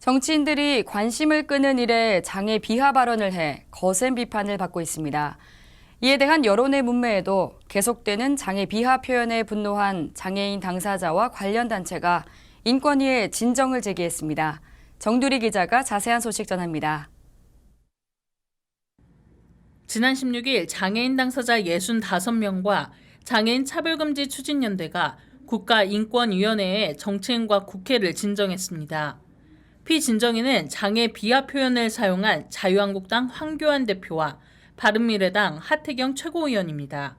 정치인들이 관심을 끄는 일에 장애 비하 발언을 해 거센 비판을 받고 있습니다. 이에 대한 여론의 문매에도 계속되는 장애 비하 표현에 분노한 장애인 당사자와 관련 단체가 인권위에 진정을 제기했습니다. 정두리 기자가 자세한 소식 전합니다. 지난 16일 장애인 당사자 65명과 장애인 차별금지 추진연대가 국가인권위원회에 정치인과 국회를 진정했습니다. 피 진정인은 장애 비하 표현을 사용한 자유한국당 황교안 대표와 바른미래당 하태경 최고위원입니다.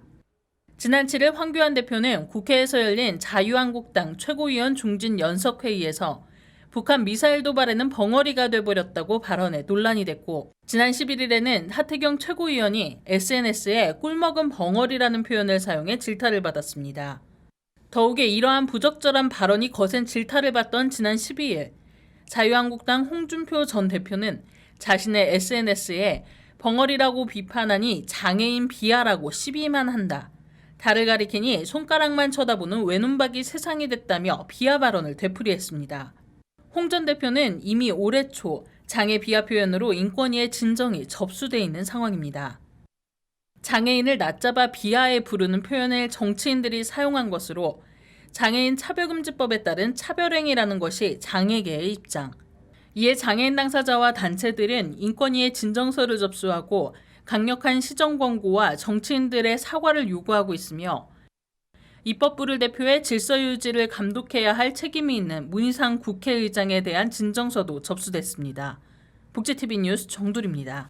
지난 7일 황교안 대표는 국회에서 열린 자유한국당 최고위원 중진 연석회의에서 북한 미사일 도발에는 벙어리가 돼버렸다고 발언해 논란이 됐고 지난 11일에는 하태경 최고위원이 SNS에 꿀먹은 벙어리라는 표현을 사용해 질타를 받았습니다. 더욱이 이러한 부적절한 발언이 거센 질타를 받던 지난 12일 자유한국당 홍준표 전 대표는 자신의 SNS에 벙어리라고 비판하니 장애인 비하라고 시비만 한다. 달을 가리키니 손가락만 쳐다보는 외눈박이 세상이 됐다며 비하 발언을 되풀이했습니다. 홍 전 대표는 이미 올해 초 장애 비하 표현으로 인권위의 진정이 접수돼 있는 상황입니다. 장애인을 낮잡아 비하에 부르는 표현을 정치인들이 사용한 것으로 장애인 차별금지법에 따른 차별행위라는 것이 장애계의 입장. 이에 장애인 당사자와 단체들은 인권위에 진정서를 접수하고 강력한 시정 권고와 정치인들의 사과를 요구하고 있으며 입법부를 대표해 질서 유지를 감독해야 할 책임이 있는 문희상 국회의장에 대한 진정서도 접수됐습니다. 복지TV 뉴스 정두리입니다.